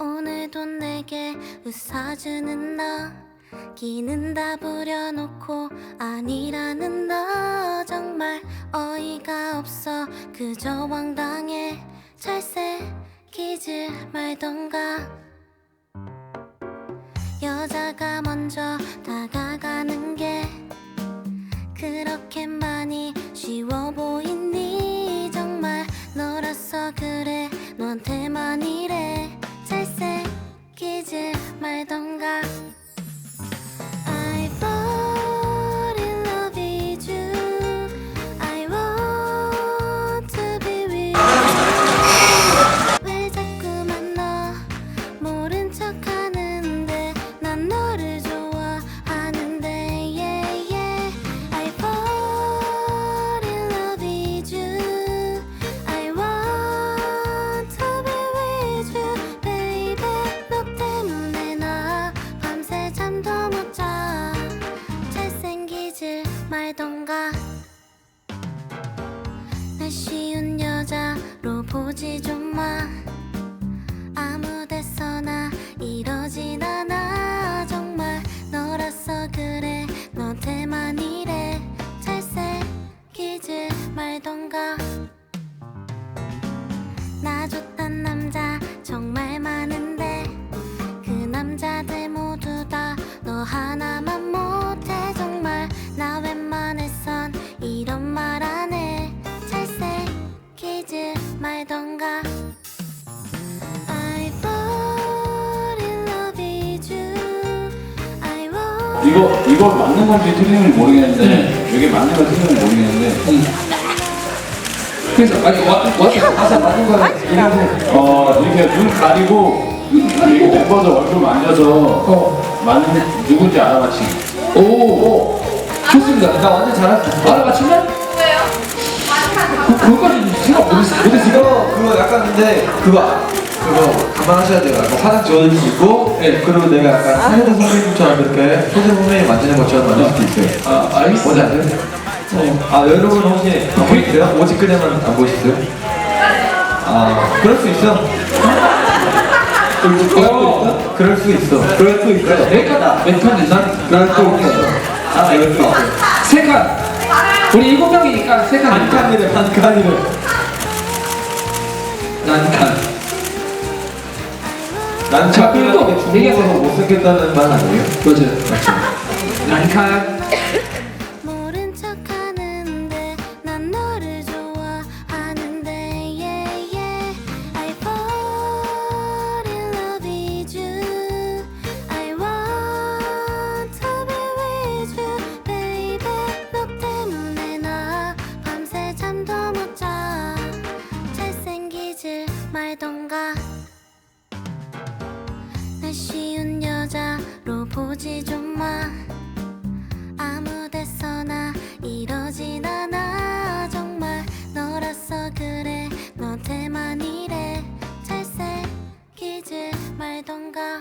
오늘도 내게 웃어주는 너. 기는 다 부려놓고 아니라는 너. 정말 어이가 없어. 그저 왕당해. 잘생기지 말던가. 여자가 먼저 다가가는 날 쉬운 여자로 보지 좀 말던가 I fall in love with you I want 이거 이거 맞는 건지 틀린 건지 모르겠는데 이게 맞는 건지 틀린 건지 모르겠는데 그래서 아니 와 와서 가사 맞는 거는 어 이렇게 눈 가리고 이렇게 멤버들 얼굴 만져서 어. 맞는 누군지 알아맞히기 오, 오 좋습니다. 나 완전 잘했어. 알아맞히면? 그, 그거까지 생각 못했어. 못했어. 이거 그거 약간 근데 그거 그거 감안하셔야 돼요. 약간 화장 지워질 수 있고 네. 그리고 내가 약간 사회자 선생님처럼 이렇게 소재 선생님 만지는 것처럼 만질 수도 있어요. 아 알겠어. 뭔지 아세요? 어. 아 여러분 혹시 보이세요? 오직 그대만 안 보이시어요? 아 그럴 수 있어. 어. 그럴 수 있어. 그럴 수 있어. 내가 몇칸 된다? 그럴 수 있어. 아 그럴 수 있어. 세 칸. 우리 일곱 명이니까 세 칸. 한 칸이래 한 칸이래. 난 칸. 난 자, 그리고 또 차별하게 얘기하세요. 중국어로 못생겼다는 말 아니에요? 맞아요. 난 칸. 쉬운 여자로 보지 좀 마. 아무 데서나 이러진 않아. 정말 너라서 그래. 너한테만 이래. 잘생기지 말던가